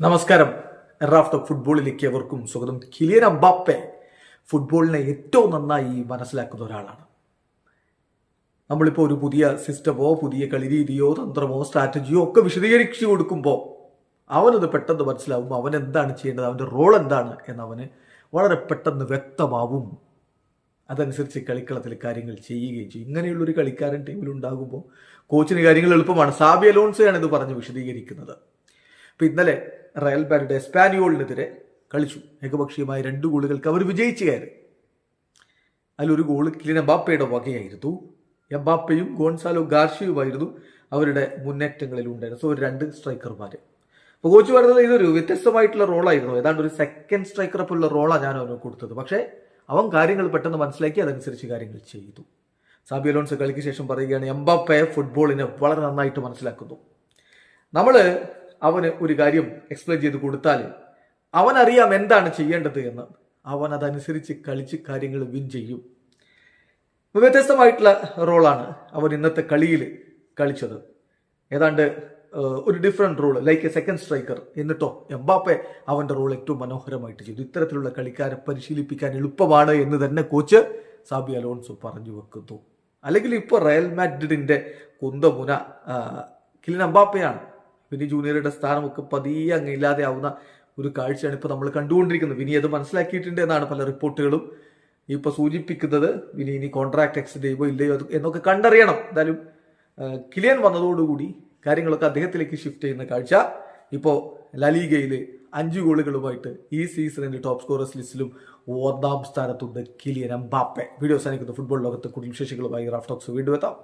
നമസ്കാരം. റാഫ്റ്റ് ഫുട്ബോളിലേക്ക് അവർക്കും സ്വാഗതം. കിലിയൻ അമ്പാപ്പെ ഫുട്ബോളിനെ ഏറ്റവും നന്നായി മനസ്സിലാക്കുന്ന ഒരാളാണ്. നമ്മളിപ്പോൾ ഒരു പുതിയ സിസ്റ്റമോ പുതിയ കളിരീതിയോ തന്ത്രമോ സ്ട്രാറ്റജിയോ ഒക്കെ വിശദീകരിച്ചു കൊടുക്കുമ്പോൾ അവനത് പെട്ടെന്ന് മനസ്സിലാവും അവൻ എന്താണ് ചെയ്യേണ്ടത് അവന്റെ റോൾ എന്താണ് എന്ന് അവന് വളരെ പെട്ടെന്ന് വ്യക്തമാവും. അതനുസരിച്ച് കളിക്കളത്തിൽ കാര്യങ്ങൾ ചെയ്യുകയും ചെയ്യും. ഇങ്ങനെയുള്ളൊരു കളിക്കാരൻ ടീമിൽ ഉണ്ടാകുമ്പോൾ കോച്ചിന് കാര്യങ്ങൾ എളുപ്പമാണ്. സാബി അലോൺസയാണ് ഇത് പറഞ്ഞ് വിശദീകരിക്കുന്നത്. ഇപ്പൊ ഇന്നലെ റയൽ ബാൻഡ് എസ്പാനിയോളിനെതിരെ കളിച്ചു. ഏകപക്ഷീയമായ രണ്ട് ഗോളുകൾക്ക് അവർ വിജയിച്ചു കയറി അതിലൊരു ഗോൾ കിലിൻ എംബാപ്പയുടെ വകയായിരുന്നു. എംബാപ്പയും ഗോൺസാലോ ഗാർഷിയുമായിരുന്നു അവരുടെ മുന്നേറ്റങ്ങളിൽ ഉണ്ടായിരുന്നത് സോ രണ്ട് സ്ട്രൈക്കർമാർ അപ്പോൾ കോച്ച് പറയുന്നത് ഇതൊരു വ്യത്യസ്തമായിട്ടുള്ള റോളായിരുന്നു. ഏതാണ്ട് ഒരു സെക്കൻഡ് സ്ട്രൈക്കറെ പോലുള്ള റോളാണ് ഞാൻ അവന് കൊടുത്തത്. പക്ഷേ അവൻ കാര്യങ്ങൾ പെട്ടെന്ന് മനസ്സിലാക്കി അതനുസരിച്ച് കാര്യങ്ങൾ ചെയ്തു. സാബി അലോൺസ് കളിക്ക് ശേഷം പറയുകയാണ് എംബാപ്പയെ ഫുട്ബോളിനെ വളരെ നന്നായിട്ട് മനസ്സിലാക്കുന്നു. നമ്മൾ അവന് ഒരു കാര്യം എക്സ്പ്ലെയിൻ ചെയ്ത് കൊടുത്താൽ അവനറിയാം എന്താണ് ചെയ്യേണ്ടത് എന്ന്. അവൻ അതനുസരിച്ച് കളിച്ച് കാര്യങ്ങൾ വിൻ ചെയ്യും. വ്യത്യസ്തമായിട്ടുള്ള റോളാണ് അവൻ ഇന്നത്തെ കളിയിൽ കളിച്ചത്. ഏതാണ്ട് ഒരു different role like a second striker എന്നിട്ടോ എംബാപ്പെ അവന്റെ റോൾ ഏറ്റവും മനോഹരമായിട്ട് ചെയ്തു. ഇത്തരത്തിലുള്ള കളിക്കാരെ പരിശീലിപ്പിക്കാൻ എളുപ്പമാണ് എന്ന് തന്നെ കോച്ച് സാബി അലോൺസോ പറഞ്ഞു വെക്കുന്നു. അല്ലെങ്കിൽ ഇപ്പോൾ റയൽ മാഡ്രിഡിന്റെ കുന്തമുന കിലിൻ എംബാപ്പയാണ് വിനി ജൂനിയറുടെ സ്ഥാനമൊക്കെ പതിയെ അങ്ങ് ഇല്ലാതെ ആവുന്ന ഒരു കാഴ്ചയാണ് ഇപ്പോൾ നമ്മൾ കണ്ടുകൊണ്ടിരിക്കുന്നത്. വിനി അത് മനസ്സിലാക്കിയിട്ടുണ്ട് എന്നാണ് പല റിപ്പോർട്ടുകളും ഇപ്പോൾ സൂചിപ്പിക്കുന്നത്. വിനി ഇനി കോൺട്രാക്ട് എക്സ്റ്റെൻഡ് ചെയ്യുമോ ഇല്ലയോ എന്നൊക്കെ കണ്ടറിയണം. എന്തായാലും കിലിയൻ വന്നതോടുകൂടി കാര്യങ്ങളൊക്കെ അദ്ദേഹത്തിലേക്ക് ഷിഫ്റ്റ് ചെയ്യുന്ന കാഴ്ച. ഇപ്പോൾ ലലീഗയിൽ അഞ്ച് ഗോളുകളുമായിട്ട് ഈ സീസണിന്റെ ടോപ്പ് സ്കോറേഴ്സ് ലിസ്റ്റിലും ഒന്നാം സ്ഥാനത്തുണ്ട് കിലിയൻ അംബാപ്പെ വീഡിയോ സാധിക്കുന്ന ഫുട്ബോൾ ലോകത്ത് കൂടുതൽ റാഫ്റ്റോക്സ് വീണ്ടും എത്താം.